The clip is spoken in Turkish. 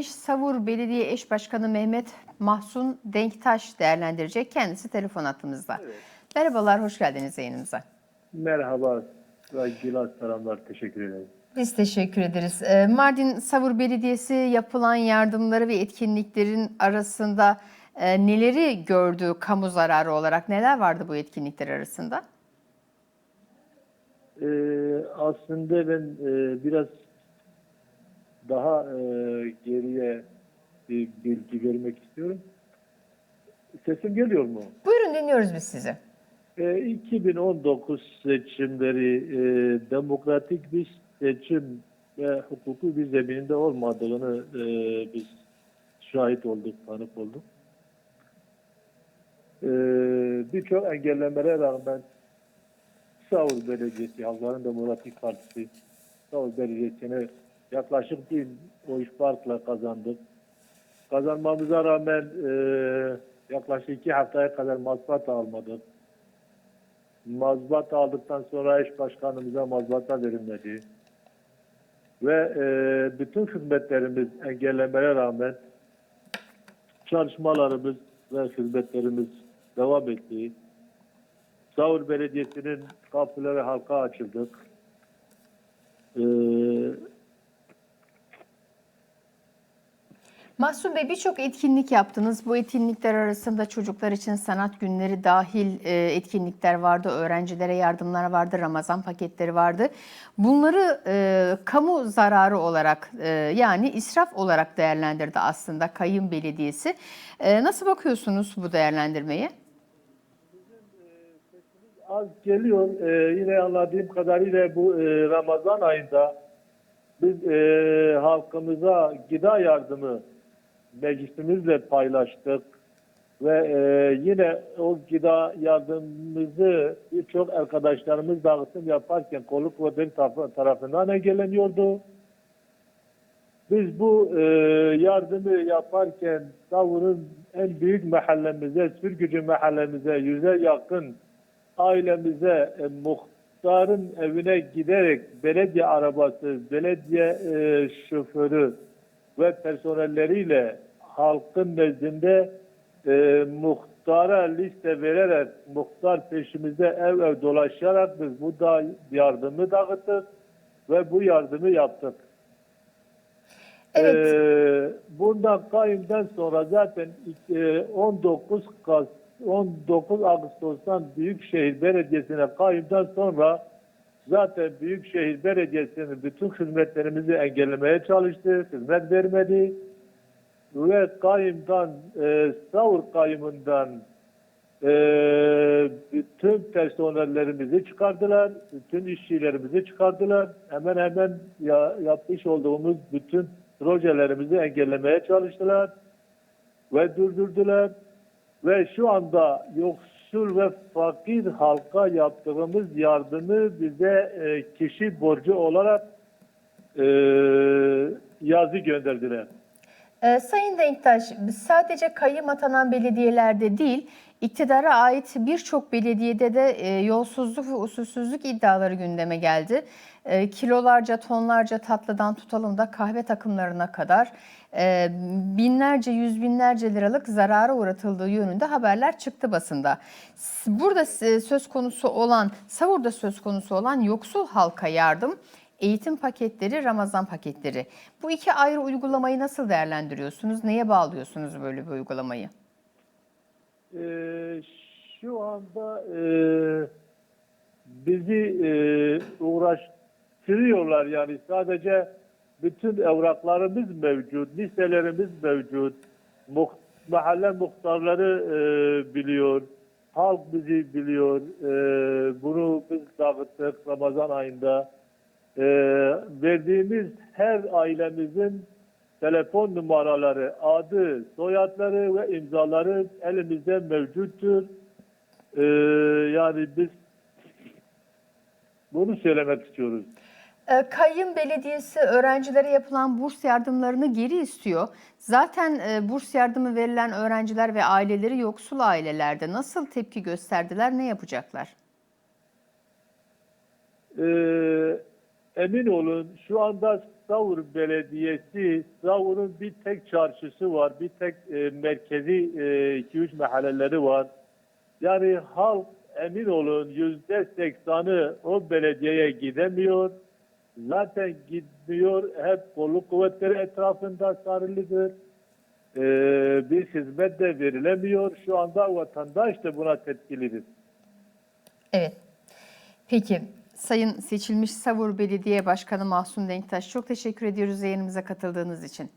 gelmiş. Savur Belediye Eş Başkanı Mehmet Mahsun Denktaş değerlendirecek. Kendisi telefon hattımızda. Merhabalar, hoş geldiniz yayınımıza. Merhaba. Saygılar, selamlar. Teşekkür ederim. Biz teşekkür ederiz. Ee, Mardin Savur Belediyesi yapılan yardımları ve etkinliklerin arasında e, neleri gördü kamu zararı olarak? Neler vardı bu etkinlikler arasında? Ee, aslında ben e, biraz daha e, geriye bir bilgi vermek istiyorum. Sesim geliyor mu? Buyurun dinliyoruz biz sizi. E, 2019 seçimleri e, demokratik bir seçim ve hukuku bir zemininde olmadığını e, biz şahit olduk, tanık olduk. E, Birçok engellemelere rağmen Savur Belediyesi, Halkların Demokratik Partisi Savur Belediyesi'ni yaklaşık bir oy farkla kazandık. Kazanmamıza rağmen e, yaklaşık iki haftaya kadar mazbat almadık. Mazbat aldıktan sonra eş başkanımıza mazbata verilmedi. Ve e, bütün hizmetlerimiz engellemelere rağmen çalışmalarımız ve hizmetlerimiz devam etti. Savur Belediyesi'nin kapıları halka açıldık. E, Mahsun Bey birçok etkinlik yaptınız. Bu etkinlikler arasında çocuklar için sanat günleri dahil e, etkinlikler vardı. Öğrencilere yardımlar vardı. Ramazan paketleri vardı. Bunları e, kamu zararı olarak e, yani israf olarak değerlendirdi aslında Kayın Belediyesi. E, nasıl bakıyorsunuz bu değerlendirmeye? az geliyor. Ee, yine anladığım kadarıyla bu e, Ramazan ayında biz e, halkımıza gıda yardımı meclisimizle paylaştık ve e, yine o gıda yardımımızı birçok arkadaşlarımız dağıtım yaparken kolluk kuvvetleri taraf- tarafından engelleniyordu. Biz bu e, yardımı yaparken Savur'un en büyük mahallemize, Sürgücü mahallemize yüze yakın ailemize e, muhtarın evine giderek belediye arabası, belediye e, şoförü ve personelleriyle halkın nezdinde e, muhtara liste vererek muhtar peşimizde ev ev dolaşarak biz bu da yardımı dağıttık ve bu yardımı yaptık. Evet. Ee, bundan kayımdan sonra zaten e, 19 Kas 19 Ağustos'tan Büyükşehir Belediyesi'ne kayımdan sonra zaten Büyükşehir Belediyesi'nin bütün hizmetlerimizi engellemeye çalıştı, hizmet vermedi ve kayımdan, e, Savur kayımından e, bütün personellerimizi çıkardılar, bütün işçilerimizi çıkardılar. Hemen hemen ya, yapmış olduğumuz bütün projelerimizi engellemeye çalıştılar ve durdurdular. Ve şu anda yoksul ve fakir halka yaptığımız yardımı bize e, kişi borcu olarak e, yazı gönderdiler. Ee, Sayın Denktaş, sadece kayyım atanan belediyelerde değil, iktidara ait birçok belediyede de e, yolsuzluk ve usulsüzlük iddiaları gündeme geldi. E, kilolarca, tonlarca tatlıdan tutalım da kahve takımlarına kadar e, binlerce, yüz binlerce liralık zarara uğratıldığı yönünde haberler çıktı basında. Burada e, söz konusu olan, Savur'da söz konusu olan yoksul halka yardım, Eğitim paketleri, Ramazan paketleri. Bu iki ayrı uygulamayı nasıl değerlendiriyorsunuz? Neye bağlıyorsunuz böyle bir uygulamayı? E, şu anda e, bizi e, uğraştırıyorlar yani sadece bütün evraklarımız mevcut, listelerimiz mevcut, Muh- mahalle muhtarları e, biliyor, halk bizi biliyor, e, bunu biz dağıttık Ramazan ayında. E, verdiğimiz her ailemizin telefon numaraları, adı, soyadları ve imzaları elimizde mevcuttur. E, yani biz bunu söylemek istiyoruz. Ee, Kayyım Belediyesi öğrencilere yapılan burs yardımlarını geri istiyor. Zaten e, burs yardımı verilen öğrenciler ve aileleri yoksul ailelerde nasıl tepki gösterdiler, ne yapacaklar? Ee, emin olun şu anda Savur Belediyesi, Savur'un bir tek çarşısı var, bir tek e, merkezi 2-3 mahalleleri var. Yani halk emin olun yüzde seksanı o belediyeye gidemiyor. Zaten gitmiyor, hep kolluk kuvvetleri etrafında sarılıdır. Ee, bir hizmet de verilemiyor. Şu anda vatandaş da buna tepkilidir. Evet. Peki Sayın seçilmiş Savur Belediye Başkanı Mahsun Denktaş çok teşekkür ediyoruz yayınımıza katıldığınız için.